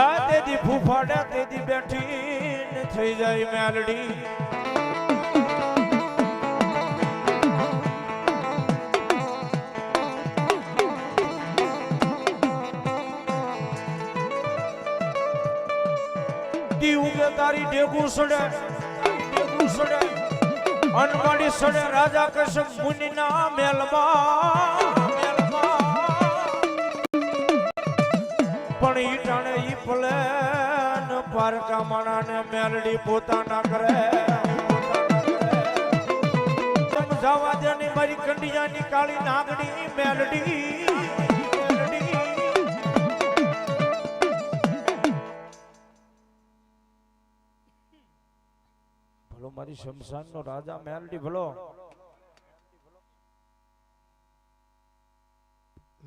આ તેદી ફૂફાડા તેદી બેઠી થઈ જાય મેલડી. તારી ડેગું સડે ડેગું સડે સડે રાજા કૃષ્ણ મુનિના મેલમાં. પણ ઈ ઈ ન પારકા માણાને મેલડી પોતાના કરે. સમજાવા દે ની મારી કંડિયાની કાળી નાગણી મેલડી. ભલો મારી શમશાન નો રાજા મેલડી, ભલો.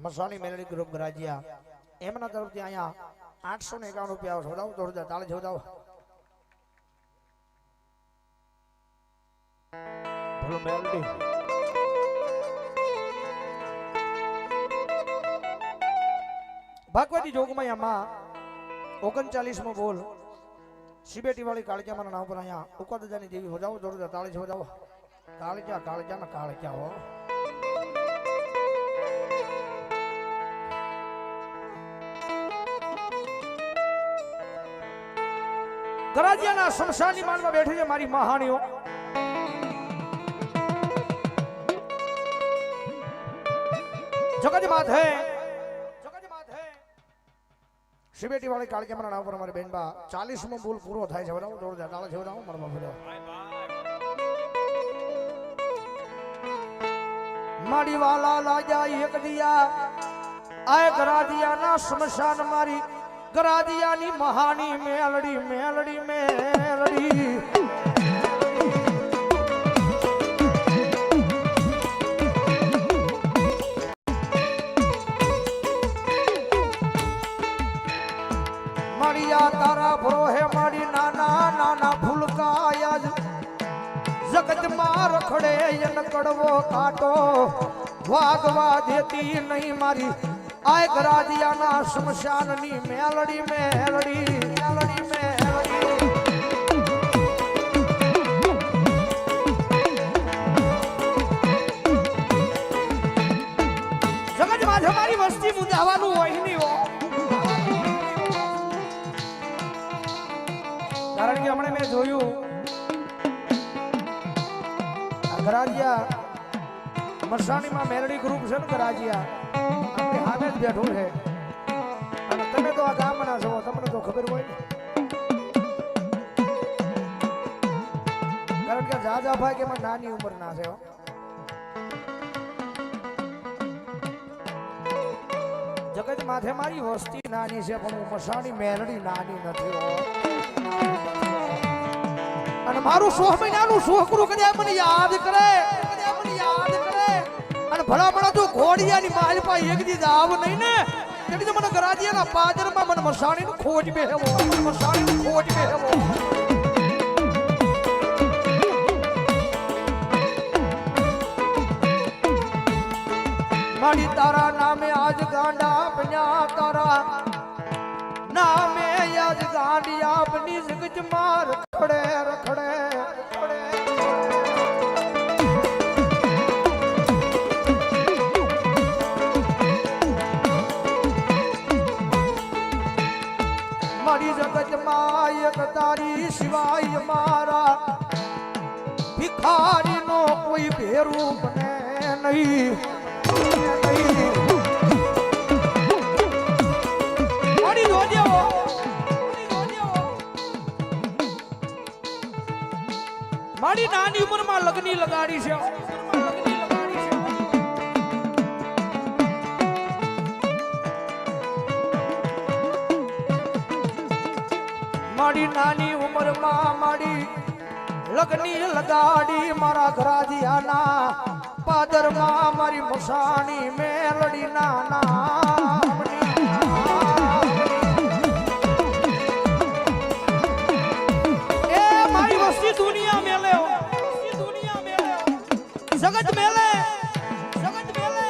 મસાણી મેલડી ગ્રુપ ગરાજિયા એમના તરફથી અહીંયા આઠસો ને એકાવન રૂપિયા શોધાવો જોરદાર તાળી જોડાવ ભલો મેલડી. ભાગવતી જોગમાયામાં ઓગણચાલીસમો બોલ. સિબેટી વાળી કાળજામાં નામ પર અહીંયા ઉકાદાની દેવી હોજાવો જોરદાર તાળી શોધાવો કાળજા કાળજા ને કાળજા હો. ગરાજિયાના શમશાની માનમાં બેઠી છે મારી મહાણીઓ. જગત માથે જગત માથે. શિબેટી વાળી કાળકે મારા નામ પર મારી બેનબા ચાલીસમો બોલ પૂરો થાય છે. બરાબર જોરદાર તાળા છે બરાબર મારા બાપુ માડી વાલા લાજા એક દિયા. આય ગરાદિયા ના સ્મશાન મારી ગરાદિયાની મહાની મેલડી મેલડી મેલડી. માળિયા તારા ભરોહે મારી નાના નાના ફૂલકાયા જગતમાં રખડે એન કડવો કાટો. વાગવા દેતી નહીં મારી આય ગરાજિયાના શમશાનની મેલડી મેલડી મેલડી મેલડી. જગત માથે મારી વસ્તી મુદાવાનું હોય નહીં હો. કારણ કે હમણાં મેં જોયું ગરાજિયા મેલડી મેરડી ગ્રુપ છે ને ગરાજિયા જ બેઠું છે. અને તમે તો આ ગામના છો, તમને તો ખબર હોય કારણ કે જાજા ભાઈ કે એમાં નાની ઉંમરના છે જગત માથે મારી વસ્તી નાની છે, પણ હું મસાણી મેલડી નાની નથી અને મારું સોહ મહિનાનું છોકરું કદાચ મને યાદ કરે. ભલા ભલા જો ઘોડિયાની માલ પા એક દી આવ નહીં ને? તેથી તો મને ગરાજીયાના પાદરમાં, મને મસાણીનું ખોજ બેહેવો મસાણી નું ખોજ બેહેવો. મારી તારા નામે આજ ગાંડા પન્યા તારા. નામે આજ ગાંડિયા બની જગત માર. કોઈ ને નહીં. મારી નાની ઉંમરમાં લગની લગાડી છે. મારી નાની લગની લગાડી મારા ઘરાજીયાના. પાદરમાં મારી મસાણી મેલડી નાના. એ મારી વસ્તી દુનિયા મેલે દુનિયા મેલે. જગત મેલે. જગત મેલે.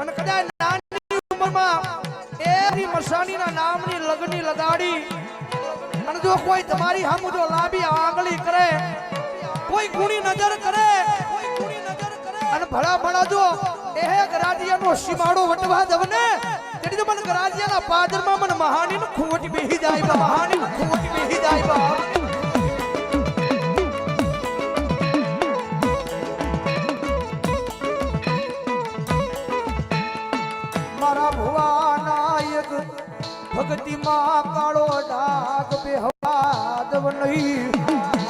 અને કદાચ નાની ઉંમરમાં એની મસાણીના નામની લગની લગાડી. અને જો કોઈ તમારી હમ જો લાંબી આંગળી કરે કોઈ ગુણી નજર કરે. કોઈ ગુણી નજર કરે. અને ભલા ભલા જો એ ગરાજિયાનો સીમાડો વટવા દવ ને તેની જો મને ગરાજિયાના પાદરમાં મને મહાનીનું ખોટ બેહી જાય બા, મહાનીનું ખોટ બેહી જાય બા. મારા ભુવા નાયક ભક્તિ માં કાળો ડાક બે હવાદવ નહીં નહીં.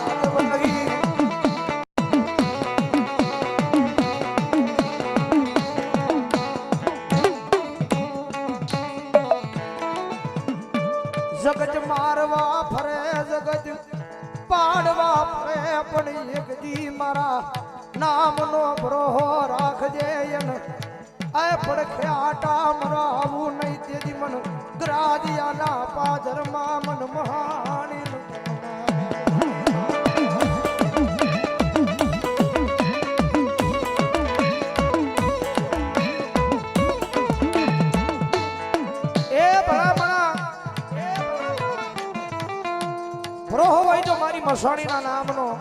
હોય તો મારી મસાણીના નામનો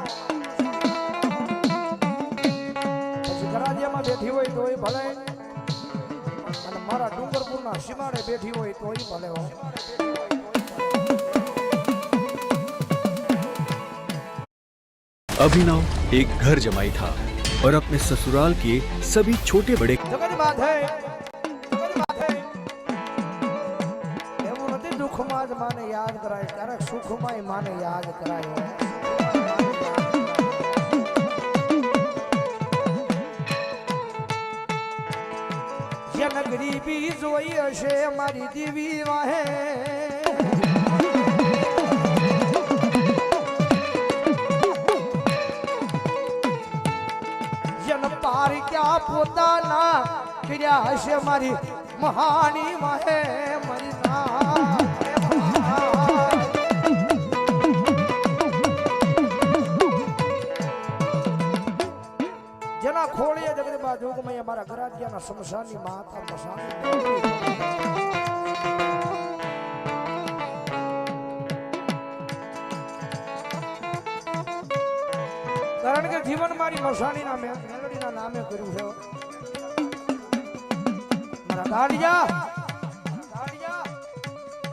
પછી ગરાજિયામાં બેઠી હોય તો એ ભલે અને મારા ડુંગરપુરના સીમાડે બેઠી હોય તો ઈ ભલે હો अभिनव एक घर जमाई था और अपने ससुराल के सभी छोटे बड़े જગત માથે જગત માને યાદ કરાય, ક્યારેક સુખમાં માને યાદ કરાય. ગરીબી જોઈ હશે, મારી દીવી વાહે. જન પાર ક્યાં પોતાના કર્યા હશે, મારી મહાની વાહે. જગદંબા મારા ગરાજ્યાના શમશાનની માતા મસાની કારણ કે જીવન મારી મસાણીના મે- મેલડીના નામે કર્યું છે. મારા ગાડિયા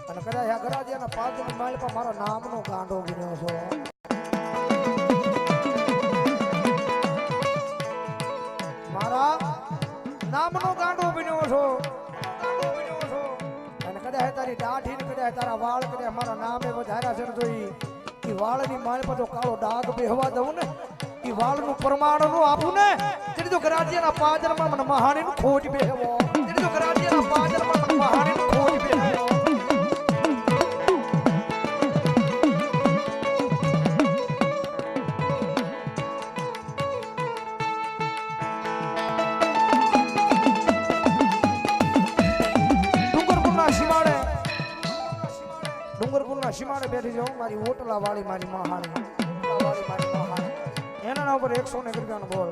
અને કદાચ આ ગરાજિયાના પાંચ માલ પર મારા નામનો ગાંડો ગણ્યો છો. નામનો ગાંડો બન્યો છો. અને કદાચ તારી દાઢી ને કદાચ તારા વાળ, કદાચ મારા નામે વધાર્યા છે તો ઈ વાળની માલ પર કાળો ડાઘ બેહવા દઉં ને, ઈ વાળનું પ્રમાણનું આપું ને, તેની તો ગરાજિયાના પાદરમાં મને મહાણીનું ખોટ બેહવો તેની તો ગરાજિયાના પાદરમાં મને મહાણીનું ડુંગરપુરના સીમાડે બેઠી જાઉં મારી ઓટલા વાળી મારી મહાણી એના ઉપર એકસો ને રૂપિયાનો બોલ.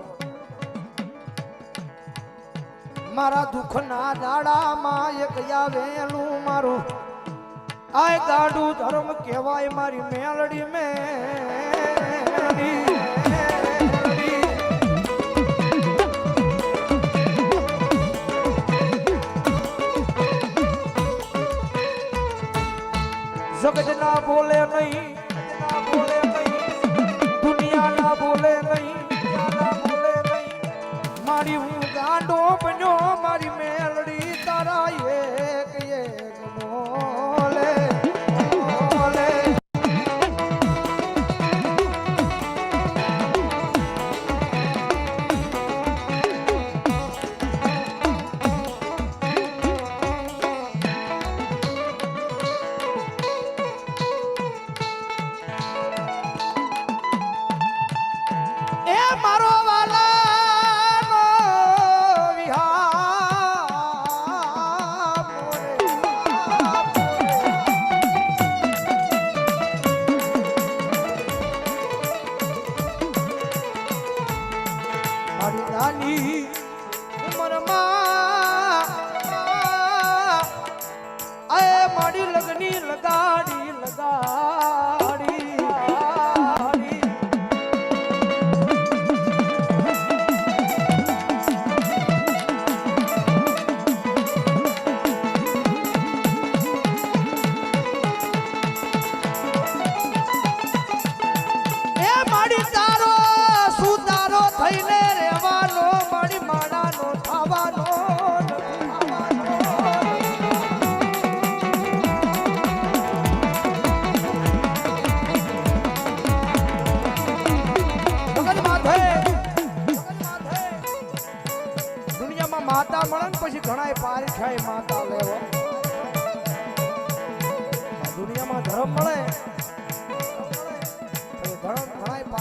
મારા દુઃખના દાડામાં એક આવેલું મારું. આ ગાડું ધર્મ કહેવાય મારી મેલડી મેલડી જગત ના બોલે નહીં. દુનિયા ના બોલે નહીં. મારી હું ગાંડો બન્યો મારી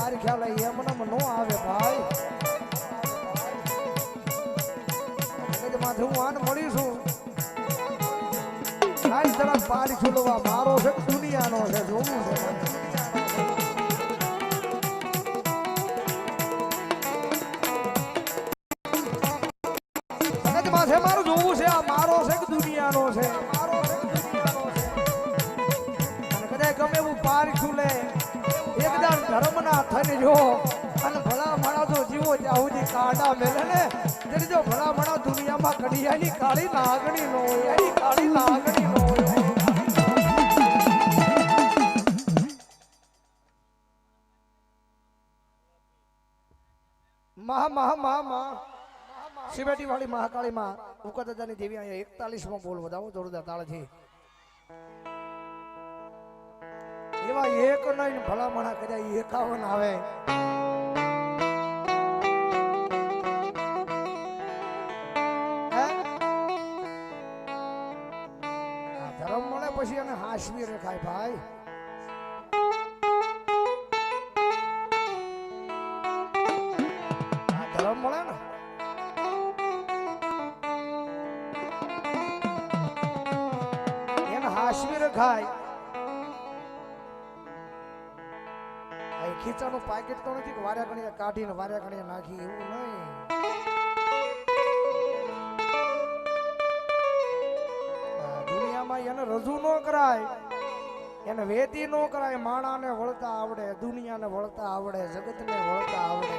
પારી ખ્યાલ એમને નો આવે ભાઈ. માથે હું આને મળીશું લાઈ તરફ પાડી છુલવા મારો છે દુનિયાનો છે જોવું છે? મારું જોવું છે, આ મારો છે કે દુનિયાનો છે? થઈને જો, અને ભલા માણા તો જીવો ત્યાં સુધી કાંડા મેલે ને તેથી જો ભલા માણા દુનિયામાં કઢિયાની કાળી લાગણી નો એની કાળી લાગણી નો મહા મહા મહા મહા. શિવેટી વાળી મહાકાળી માં ઉકા દાદાની દેવી અહીંયા એકતાલીસમાં બોલ વધાવો, જોરદાર તાળથી. એવા એક નહીં, ભલામણા કર્યા એકાવન આવે? આ મળે પછી એને હાશવી રેખાય, ભાઈ. ધર્મ મળે એને હાશવી રખાય. ખીચાનું પાકેટ તો નથી કે વાર્યા ઘણીએ કાઢીને વાર્યા ગણીએ નાખી, એવું નહીં. દુનિયામાં એને રજૂ ન કરાય, એને વેતી ન કરાય, માણાને વળતા આવડે, દુનિયાને વળતા આવડે, જગતને વળતા આવડે.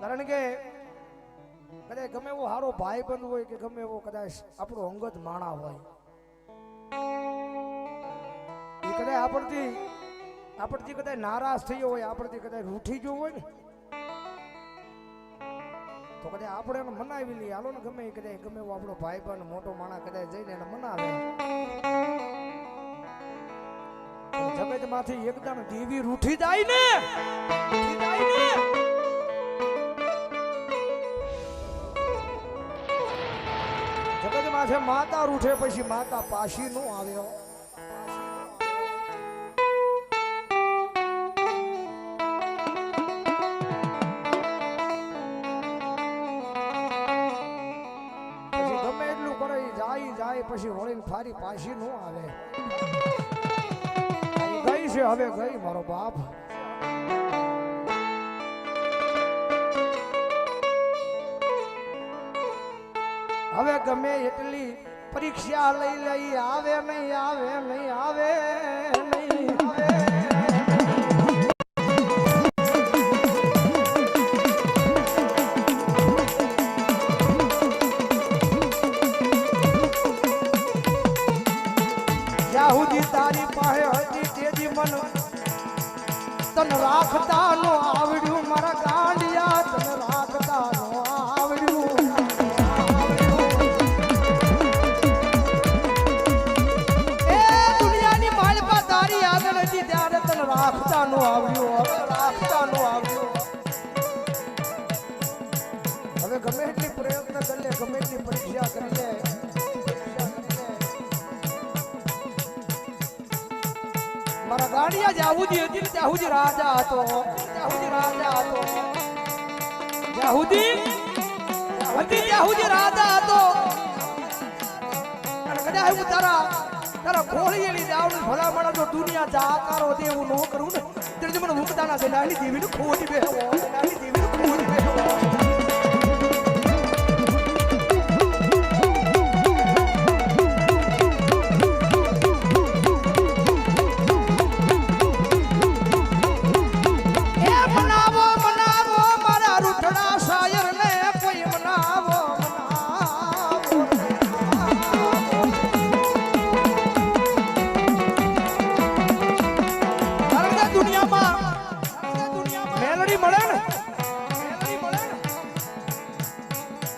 કારણ કે કદાચ ગમે એવો સારો ભાઈ બંધ હોય કે ગમે એવો કદાચ આપણો અંગત માણા હોય કદાચ આપણથી આપણથી કદાચ નારાજ થયો હોય આપણથી કદાચ રૂઠી ગયો હોય ને, તો કદાચ આપણે એને મનાવી લઈએ. હાલો ને ગમે એ કદાચ ગમે એવો આપણો ભાઈ બંધ મોટો માણા કદાચ જઈને એને મનાવે. જગતમાંથી એકદમ દેવી રૂઠી જાય ને જગત માથે માતા રૂઠે, પછી માતા પાછી નો આવ્યો ફારી પાછી નો આવે. ગઈ છે હવે ગઈ મારો બાપ. હવે ગમે એટલી પરીક્ષા લઈ લઈ આવે નહીં આવે નહીં આવે. સુધી હતી ત્યાં સુધી રાજા હતો. ત્યાં રાજા હતો. સુધી હતી ત્યાં રાજા હતો. અને કદાચ હું તારા તારા ખોળીએલી જાવને ભલા મળે તો દુનિયા જાકારો દે, હું ન કરું ને. ત્યારે મને મુકતા ના નાની દેવીનું ખોટી બેહવો નાની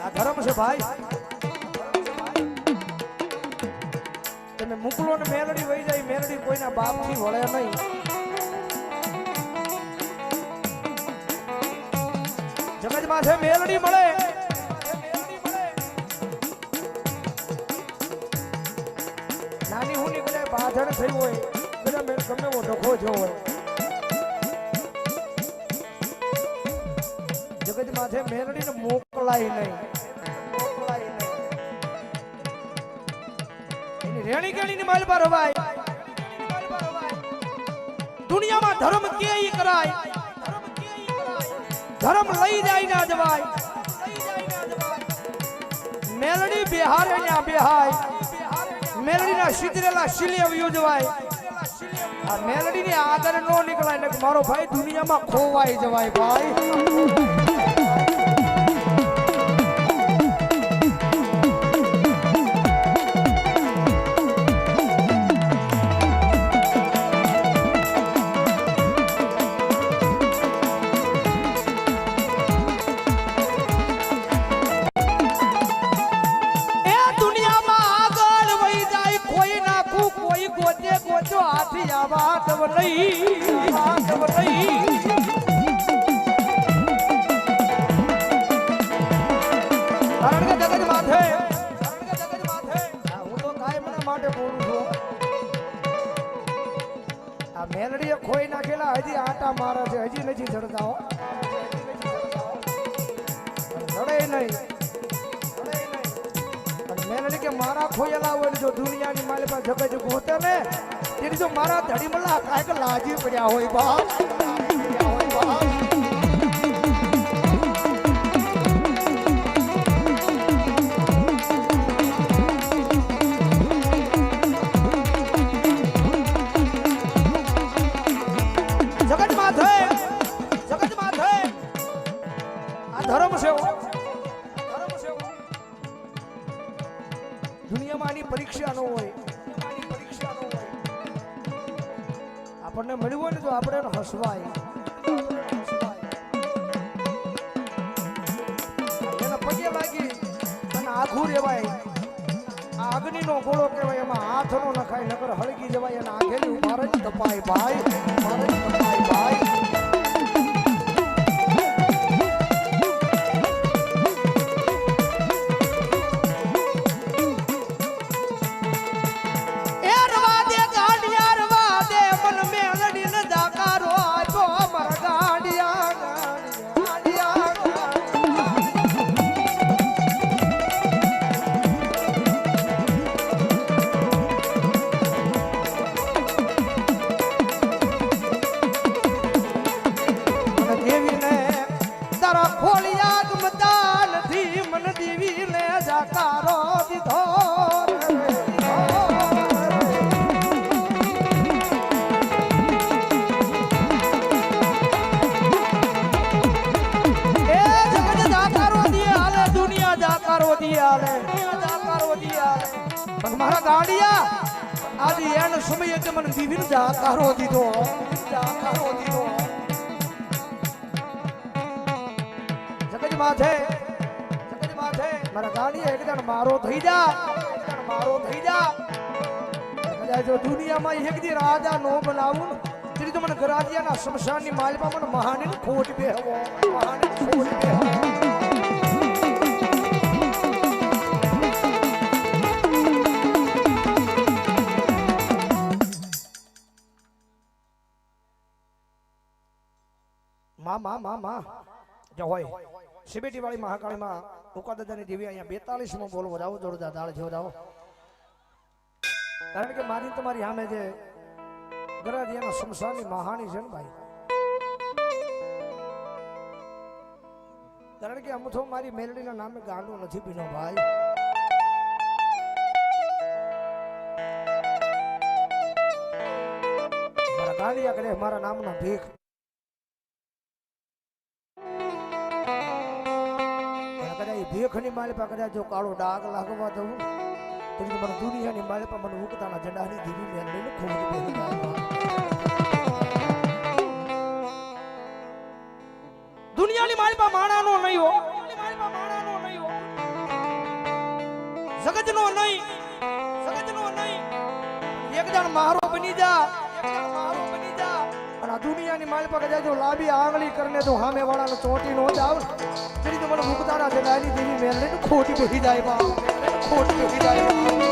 આ છે ભાઈ. તમે મોકલો ને મેલડી વહી જાય, મેલડી કોઈના બાપથી વળે નહીં. જગતમાં છે મેલડી મળે. નાની હું નીકળે બાધણ થઈ હોય મેં ગમે ડખો થયો હોય. માથે મેલડીને મોકલાય નહીં. રેણી કેણીની માલ પર હવાય દુનિયામાં ધર્મ કે કરાય? ધર્મ લઈ જાય ના જવાય. મેલડી બિહારે ના બિહાય. મેલડીના સિતરેલા શિલ્ય યોજવાય આ મેલડીની આદર નો નીકળાય ને મારો ભાઈ દુનિયામાં ખોવાઈ જવાય ભાઈ. માટે બોલું છું. આ મેલડીએ ખોઈ નાખેલા, હજી આટા મારે છે, હજી નથી ચડતા હો. ચડે નહીં. કે મારા ખોયેલા હોય જો દુનિયાની માલિકા જગે જગ હોતે ને, તેની જો મારા ધડી મલ્લા કાંઈક લાજી પડ્યા હોય બાપ. દુનિયામાં આની પરીક્ષા ન હોય. આપણને મળ્યું હોય ને તો આપણે હસવાય. એના પગે લાગી અને આઘું રેવાય અગ્નિનો ગોળો કહેવાય, એમાં હાથ નખાય નગર હળગી જવાય અને આઘેલી ઉભાર ભાઈ ભાઈ. જો દુનિયામાં એક દી રાજા નો બનાવું તેથી તો મને ગરાજિયાના શમશાનની માલમાં મને મહાની ખોટ બે હવો મહાની ખોટ બે હવો માં માં માં માં. જો હોય સિબેટી વાળી મહાકાળીમાં ઉકા દાદાની દેવી અહીંયા બેતાલીસમાં બોલ વધાવો જોરદાર દાળ છે વધાવો કારણ કે મારી તમારી સામે જે ગરાદિયાના સંસારની મહાણી છે ને ભાઈ. કારણ કે અમથો મારી મેલડીના નામે ગાંડો નથી પીનો ભાઈ. ગાંડિયા કરે, મારા નામનો ભીખ. ભેખની માલિપા કદાચ જો કાળો ડાઘ લાગવા દઉં. તો મને દુનિયાની માલિપા મને ઉગતાના જડાની ધીરી મેં લઈને ખૂબ દુનિયાની હો માલિપા માણાનો નહીં હો. જગતનો નહીં. જગતનો નહીં. એક જણ મારો બની જા. મારો બની જા. અને દુનિયાની માલ પર જો લાંબી આંગળી કરીને તો હામે વાળાને ચોટી નો જાવ તેની તો મને મુકતાના જગાની દેવી મેં લઈને ખોટી બેસી જાય બા ખોટી બેસી જાય બા